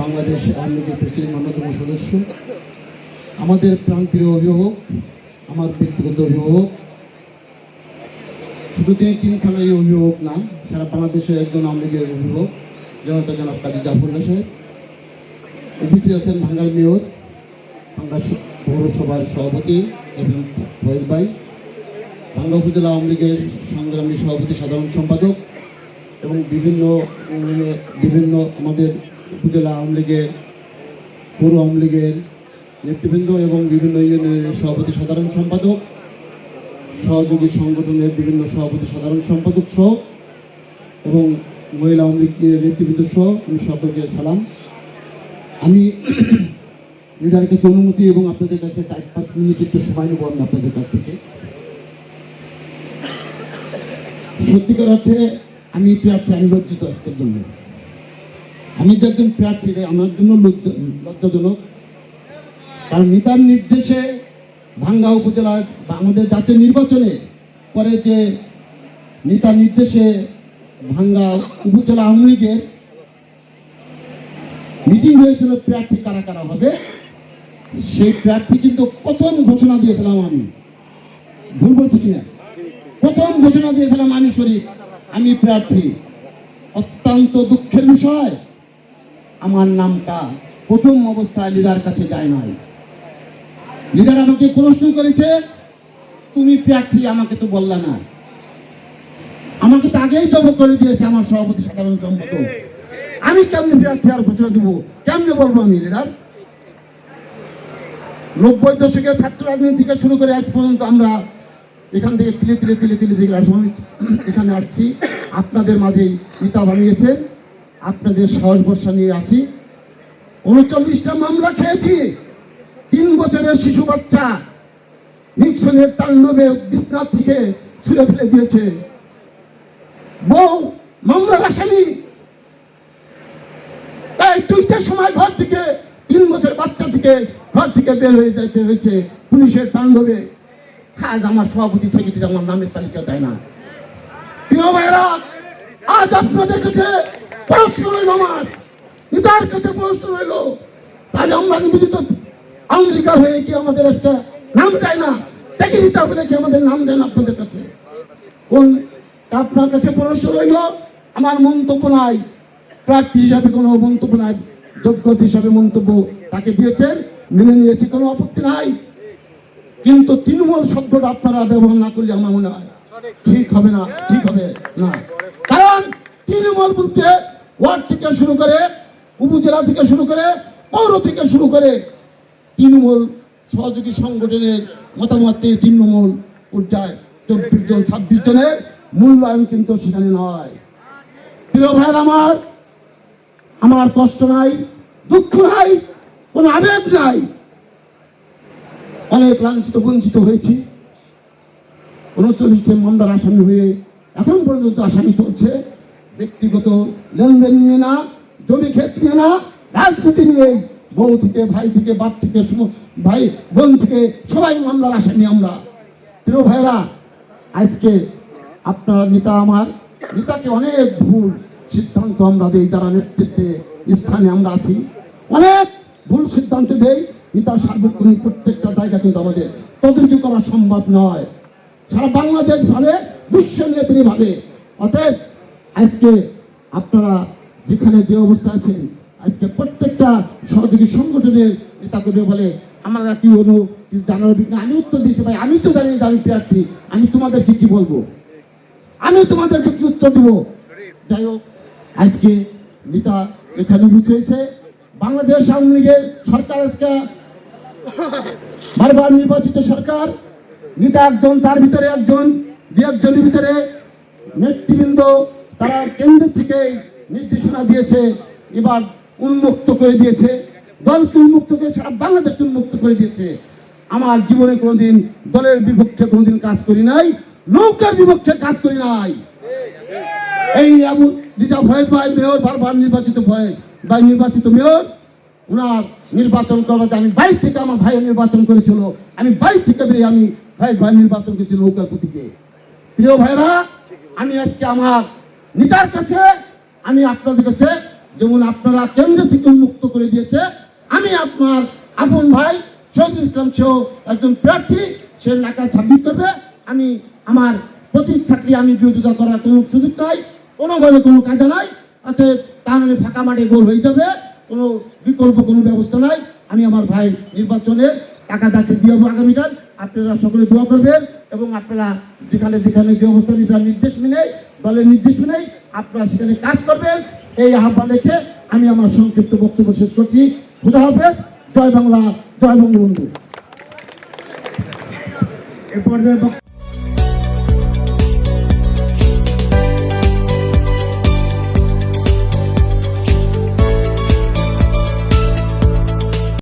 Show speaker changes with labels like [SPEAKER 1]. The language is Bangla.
[SPEAKER 1] বাংলাদেশ আওয়ামী লীগের প্রেসিডেন্ট, অন্যতম সদস্য। আমাদের প্রাণপ্রিয় অভিভাবক, আমার ব্যক্তিগত অভিভাবক। শুধু তিনি তিন থানারই অভিভাবক না, সারা বাংলাদেশের একজন আওয়ামী লীগের অভিভাবক, জনতা জনাব কাজী জাফরুল্লাহ সাহেব। উপস্থিত আছেন ভাঙ্গাল মেয়র ভাঙ্গা পৌরসভার সভাপতি এবং ফয়েজ ভাই। ভাঙ্গা উপজেলা আওয়ামী লীগের সংগ্রামী সভাপতি, সাধারণ সম্পাদক এবং বিভিন্ন বিভিন্ন আমাদের উপজেলা আওয়ামী লীগের পৌর আওয়ামী লীগের নেতৃবৃন্দ এবং বিভিন্ন ইউনিয়নের সভাপতি সাধারণ সম্পাদক, সহযোগী সংগঠনের বিভিন্ন সভাপতি সাধারণ সম্পাদক সহ এবং মহিলা আওয়ামী লীগের নেতৃবৃন্দ সহ আমি সকলকে সালাম। আমি লিডারের কাছে অনুমতি এবং আপনাদের কাছে চার পাঁচ মিনিট একটু সময় নেব আমি আপনাদের কাছ থেকে। সত্যিকার অর্থে আমি প্রার্থী, আমি লজ্জিত আজকের জন্য। আমি যে একজন প্রার্থী আমার জন্য লজ্জা- লজ্জাজনক। কারণ নেতার নির্দেশে ভাঙ্গা উপজেলা বা আমাদের জাতীয় নির্বাচনে পরে যে নেতার নির্দেশে ভাঙ্গা উপজেলা আওয়ামী লীগের মিটিং হয়েছিল, প্রার্থী কারা কারা হবে, সেই প্রার্থী কিন্তু প্রথম ঘোষণা দিয়েছিলাম আমি। ভুল বলছি কিনা প্রথম ঘোষণা দিয়েছিলাম আমি শরীফ আমি প্রার্থী। অত্যন্ত দুঃখের বিষয় আমার নামটা প্রথম অবস্থায় লিডার কাছে যায় নাই। লিডার আমাকে প্রশ্ন করেছে, তুমি প্রার্থী, আমাকে তো বললা না। আমাকে তো আগেই জব করে দিয়েছে আমার সভাপতি, সাধারণ সম্পাদক। আমি কেমনে প্রার্থী আর ঘোষণা দেবো? কেমনে বলব আমি, লিডার? নব্বই দশকের ছাত্র রাজনীতি থেকে শুরু করে আজ পর্যন্ত আমরা এখান থেকে তিলে তিলে তিলে তিলে তিলে এখানে আসছি। আপনাদের মাঝেই নেতা বানিয়েছেন। আপনাদের সাহস ভরসা নিয়ে আসি। উনচল্লিশটা মামলা খেয়েছি। তিন বছরের শিশু বাচ্চা নিক্সনের তাণ্ডবে বিছনাথ থেকে ছুঁড়ে ফেলে দিয়েছে। বউ মামলার আসামি এই দুইটার সময় ঘর থেকে, তিন বছর বাচ্চা থেকে ঘর থেকে বের হয়ে যাইতে হয়েছে পুলিশের তাণ্ডবে। আজ আমার সভাপতি সেক্রেটারি আমার নামের তালিকা দেয় না। প্রিয় ভাইরা আজ আপনাদের কাছে প্রশ্ন রইল আমার। নেতার কাছে প্রশ্ন রইল। তাহলে আমরা নিবেদিত আমেরিকা হয়ে কি আমাদের আজকে নাম না? দেখি নেতা আমাদের নাম দেয় না আপনাদের কাছে? কোন আপনার কাছে প্রশ্ন রইল? আমার মন্তব্য নাই। প্রার্থী হিসাবে কোনো মন্তব্য নাই। যোগ্যতা হিসাবে মন্তব্য তাকে দিয়েছেন। মেনে নিয়েছি, কোনো আপত্তি নাই। কিন্তু তৃণমূল শব্দটা আপনারা ব্যবহার না করলে আমার মনে হয় ঠিক হবে না, ঠিক হবে না। কারণ তৃণমূল বলতে ওয়ার্ড থেকে শুরু করে উপজেলা থেকে শুরু করে পৌর থেকে শুরু করে তৃণমূল সহযোগী সংগঠনের মতামত তৃণমূল পর্যায়ে চব্বিশ জন, ছাব্বিশ জনের মূল্যায়ন কিন্তু সেখানে নয়। প্রিয় ভাইয়ের আমার আমার কষ্ট নাই, দুঃখ নাই, কোনো আবেগ নাই। অনেক লাঞ্ছিত, বঞ্চিত হয়েছি। উনচল্লিশটি মামলার আসামি হয়ে এখন পর্যন্ত আসামি চলছে। ব্যক্তিগত লেনদেন নিয়ে না, জমি ক্ষেত নিয়ে না, রাজনীতি নিয়ে। বউ থেকে, ভাই থেকে, বাপ থেকে ভাই, বোন থেকে সবাই মামলার আসেনি আমরা। প্রিয় ভাইরা আজকে আপনার নেতা আমার, নেতাকে অনেক ভুল সিদ্ধান্ত আমরা দিই, যারা নেতৃত্বে স্থানে আমরা আছি। অনেক ভুল সিদ্ধান্ত দেই নেতার সার্বক্ষণিক প্রত্যেকটা জায়গা কিন্তু আমাদের তদন্ত করা সম্ভব নয়। সারা বাংলাদেশ ভাবে, বিশ্ব নিয়ে তিনি ভাবে। অতএব আজকে আপনারা যেখানে যে অবস্থা আছেন, আজকে প্রত্যেকটা সহযোগী সংগঠনের নেতা করে বলে, আমরা কি হলো কিছু জানার অভিজ্ঞ আমি উত্তর দিয়েছি, ভাই, আমি তো জানি, আমি প্রার্থী। আমি তোমাদেরকে কি বলব? আমি তোমাদেরকে কি উত্তর দেবো? যাই হোক, আজকে নেতা এখানে বুঝতে হয়েছে। বাংলাদেশ আওয়ামী লীগের সরকার আজকে, বারবার নির্বাচিত সরকার। নেতা একজন, তার ভিতরে একজন দু একজনের ভিতরে নেতৃবৃন্দ তারা কেন্দ্র থেকে নির্দেশনা দিয়েছে, এবার উন্মুক্ত করে দিয়েছে, দলকে উন্মুক্ত করে সারা বাংলাদেশকে উন্মুক্ত করে দিয়েছে। আমার জীবনে কোনোদিন দলের বিপক্ষে কোনোদিন কাজ করি নাই, নৌকার বিপক্ষে কাজ করি নাই। এই আবু রিজার্ভ ভয়েস ভাই, মেয়র, বারবার নির্বাচিত ভয়েস ভাই, নির্বাচিত মেয়র ওনার নির্বাচন করাতে আমি বাড়ি থেকে আমার ভাই নির্বাচন করেছিল। আমি বাড়ি থেকে বেরিয়ে আমি ভাই ভাই নির্বাচন করেছি নৌকার প্রতীকে। প্রিয় ভাইরা আমি আজকে আমার নেতার কাছে আমি আপনাদের কাছে যেমন আপনারা কেন্দ্র থেকে উন্মুক্ত করে দিয়েছে, আমি আপনার আপন ভাই শহীদুল ইসলাম সেও একজন প্রার্থী, সে নাকা ছাব্বিশ করবে। আমি আমার প্রতীক থাকলে আমি বিরোধিতা করার কোনো সুযোগ নাই, কোনোভাবে কোনো কাজে নাই তার মানে ফাঁকা মাঠে গোল হয়ে যাবে, কোনো বিকল্প কোনো ব্যবস্থা নাই। আমি আমার ভাই নির্বাচনের টাকা দাচ্ছে দিয়ে আগামীকাল। আপনারা সকলে দোয়া করবেন। এবং আপনারা যেখানে যেখানে যে অবস্থা নির্দেশ মেনে দলের নির্দেশ মেনেই আপনারা সেখানে কাজ করবেন। এই আহ্বান রেখে আমি আমার সংক্ষিপ্ত বক্তব্য শেষ করছি। খুদা হাফেজ, জয় বাংলা, জয় বঙ্গবন্ধু।
[SPEAKER 2] এ পর্যায়ে